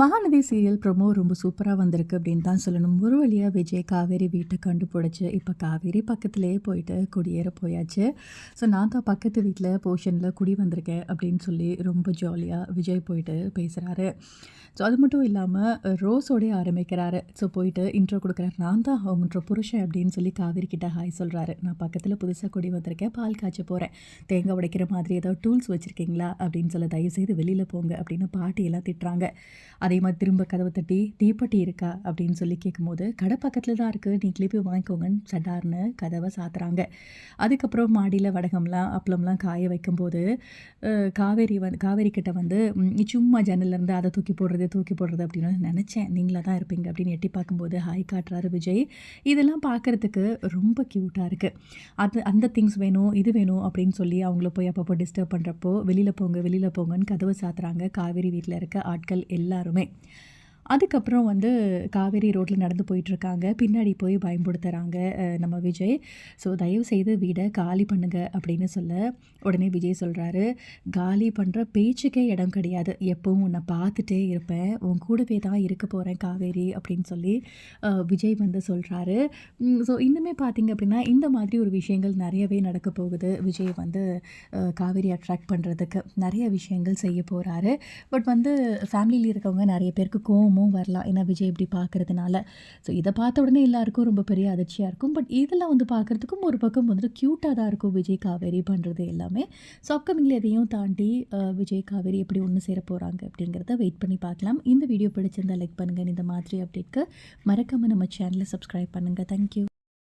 Mahanadi serial promo ரொம்ப சூப்பராக வந்திருக்கு அப்படின்னு தான் சொல்லணும். ஒரு வழியாக விஜய் காவேரி வீட்டை கண்டுபிடிச்சி இப்போ காவேரி பக்கத்துலேயே போயிட்டு குடியேற போயாச்சு. ஸோ நான் தான் பக்கத்து வீட்டில் போர்ஷனில் குடி வந்திருக்கேன் அப்படின்னு சொல்லி ரொம்ப ஜாலியாக விஜய் போயிட்டு பேசுகிறாரு ஸோ அது மட்டும் இல்லாமல் ரோஸோடய ஆரம்பிக்கிறாரு. ஸோ போயிட்டு இன்ட்ரோ கொடுக்குறாரு. நான் தான் அவங்கன்ற புருஷன் அப்படின்னு சொல்லி காவேரி கிட்ட ஹாய் சொல்கிறாரு நான் பக்கத்தில் புதுசாக குடி வந்திருக்கேன். பால் காய்ச்ச போகிறேன் தேங்காய் உடைக்கிற மாதிரி ஏதாவது டூல்ஸ் வச்சுருக்கீங்களா அப்படின்னு சொல்ல தயவுசெய்து வெளியில் போங்க அப்படின்னு பாட்டியெல்லாம் திட்டுறாங்க. அதே மாதிரி திரும்ப கதவை தட்டி தீப்பெட்டி இருக்கா? அப்படின்னு சொல்லி கேட்கும்போது கடை பக்கத்தில் தான் இருக்குது நீ கிளிப்பி வாங்கிக்கோங்கன்னு சட்டார்னு கதவை சாத்துறாங்க. அதுக்கப்புறம் மாடியில் வடகம்லாம் அப்பளம்லாம் காய வைக்கும்போது காவேரி வந்து காவேரி கிட்ட வந்து சும்மா ஜன்னல்லேருந்து அதை தூக்கி போடுறது தூக்கி போடுறது அப்படின்னு நினச்சேன். நீங்களாக தான் இருப்பீங்க அப்படின்னு எட்டி பார்க்கும்போது ஹாய் காட்டுறாரு விஜய். இதெல்லாம் பார்க்குறதுக்கு ரொம்ப க்யூட்டாக இருக்குது அது அந்த திங்ஸ் வேணும் இது வேணும் அப்படின்னு சொல்லி அவங்கள போய் அப்பப்போ டிஸ்டர்ப் பண்ணுறப்போ வெளியில் போங்க வெளியில் போங்கன்னு கதவை சாத்துறாங்க. காவேரி வீட்டில் இருக்க ஆட்கள் எல்லாருமே は。அதுக்கப்புறம் வந்து காவேரி ரோட்டில் நடந்து போயிட்டுருக்காங்க. பின்னாடி போய் பயன்படுத்துகிறாங்க நம்ம விஜய். ஸோ தயவு செய்து வீடை காலி பண்ணுங்க அப்படின்னு சொல்ல உடனே விஜய் சொல்கிறாரு காலி பண்ணுற பேச்சுக்கே இடம் கிடையாது. எப்பவும் உன்னை பார்த்துட்டே இருப்பேன். உன் கூடவே தான் இருக்க போகிறேன் காவேரி அப்படின்னு சொல்லி விஜய் வந்து சொல்கிறாரு ஸோ இன்னுமே பார்த்தீங்க அப்படின்னா இந்த மாதிரி ஒரு விஷயங்கள் நிறையவே நடக்க போகுது. விஜய் வந்து காவேரி அட்ராக்ட் பண்ணுறதுக்கு நிறைய விஷயங்கள் செய்ய போகிறாரு பட் வந்து ஃபேமிலியில் இருக்கவங்க நிறைய பேருக்கு கோபமும் வரலாம். ஏன்னா விஜய் இப்படி பார்க்கறதுனால ஸோ இதை பார்த்த உடனே எல்லாருக்கும் ரொம்ப பெரிய அதிர்ச்சியாக இருக்கும். பட் இதெல்லாம் வந்து பார்க்குறதுக்கும் ஒரு பக்கம் வந்துட்டு க்யூட்டாக தான் இருக்கும் விஜய் காவேரி பண்ணுறது எல்லாமே. ஸோ அப்கமிங்கில் எதையும் தாண்டி விஜய் காவேரி எப்படி ஒன்று சேர போகிறாங்க அப்படிங்கிறத வெயிட் பண்ணி பார்க்கலாம். இந்த வீடியோ பிடிச்சிருந்தால் லைக் பண்ணுங்கள் இந்த மாதிரி அப்டேட்க்கு மறக்காமல் நம்ம சேனலை சப்ஸ்கிரைப் பண்ணுங்கள் தேங்க்யூ